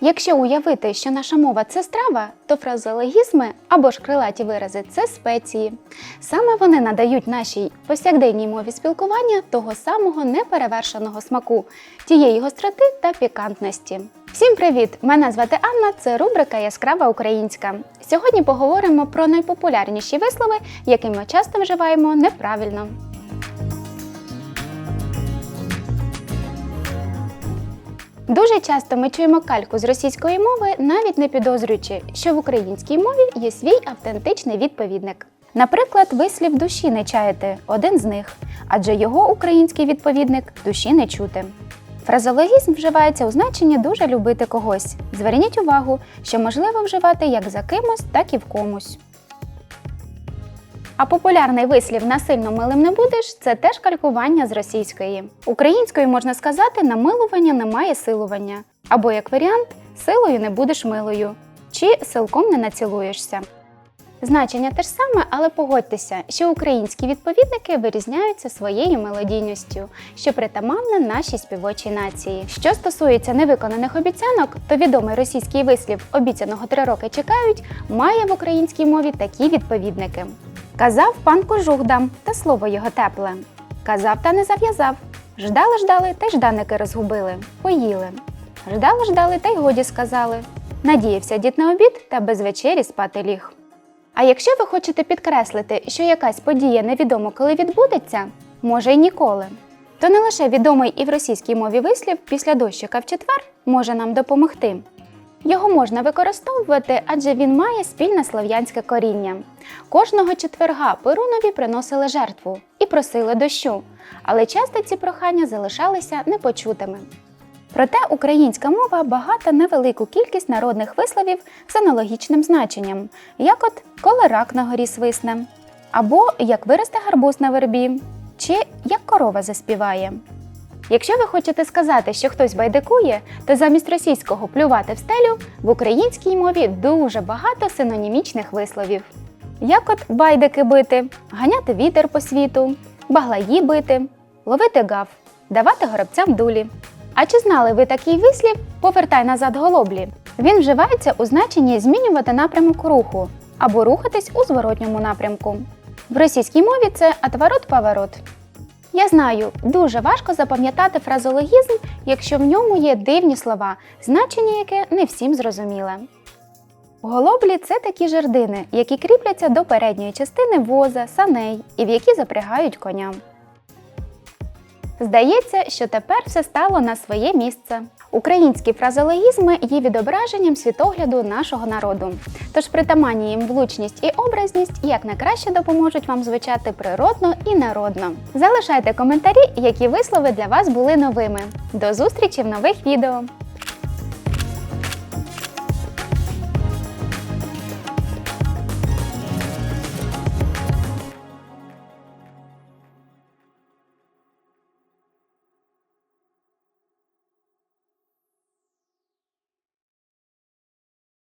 Якщо уявити, що наша мова це страва, то фразеологізми або ж крилаті вирази це спеції. Саме вони надають нашій повсякденній мові спілкування того самого неперевершеного смаку, тієї гостроти та пікантності. Всім привіт! Мене звати Анна. Це рубрика Яскрава Українська. Сьогодні поговоримо про найпопулярніші вислови, які ми часто вживаємо неправильно. Дуже часто ми чуємо кальку з російської мови, навіть не підозрюючи, що в українській мові є свій автентичний відповідник. Наприклад, вислів душі не чаяти один з них, адже його український відповідник душі не чути. Фразологізм вживається у значенні дуже любити когось. Зверніть увагу, що можливо вживати як за кимось, так і в комусь. А популярний вислів насильно милим не будеш це теж калькування з російської. Українською можна сказати намилування немає силування. Або як варіант силою не будеш милою, чи силком не націлуєшся. Значення те ж саме, але погодьтеся, що українські відповідники вирізняються своєю мелодійністю, що притаманна нашій співочій нації. Що стосується невиконаних обіцянок, то відомий російський вислів обіцяного три роки чекають має в українській мові такі відповідники. Казав пан кожух та слово його тепле. Казав та не зав'язав. Ждали, ждали, та й жданики розгубили, поїли. Ждали, ждали, та й годі сказали. Надіявся дід на обід та без вечері спати ліг. А якщо ви хочете підкреслити, що якась подія невідомо коли відбудеться, може й ніколи, то не лише відомий і в російській мові вислів після дощика в четвер може нам допомогти. Його можна використовувати, адже він має спільне слов'янське коріння. Кожного четверга Перунові приносили жертву і просили дощу, але часто ці прохання залишалися непочутими. Проте українська мова багата невелику кількість народних висловів з аналогічним значенням, як от коли рак на горі свисне, або як виросте гарбуз на вербі, чи як корова заспіває. Якщо ви хочете сказати, що хтось байдикує, то замість російського плювати в стелю в українській мові дуже багато синонімічних висловів. Як от байдики бити, ганяти вітер по світу, баглаї бити, ловити гав, давати горобцям дулі. А чи знали ви такий вислів повертай назад голоблі? Він вживається у значенні змінювати напрямок руху або рухатись у зворотньому напрямку. В російській мові це отворот-поворот. Я знаю, дуже важко запам'ятати фразологізм, якщо в ньому є дивні слова, значення яке не всім зрозуміле. Голоблі це такі жердини, які кріпляться до передньої частини воза, саней і в які запрягають коня. Здається, що тепер все стало на своє місце. Українські фразологізми є відображенням світогляду нашого народу. Тож притаманні їм влучність і образність якнайкраще допоможуть вам звучати природно і народно. Залишайте коментарі, які вислови для вас були новими. До зустрічі в нових відео!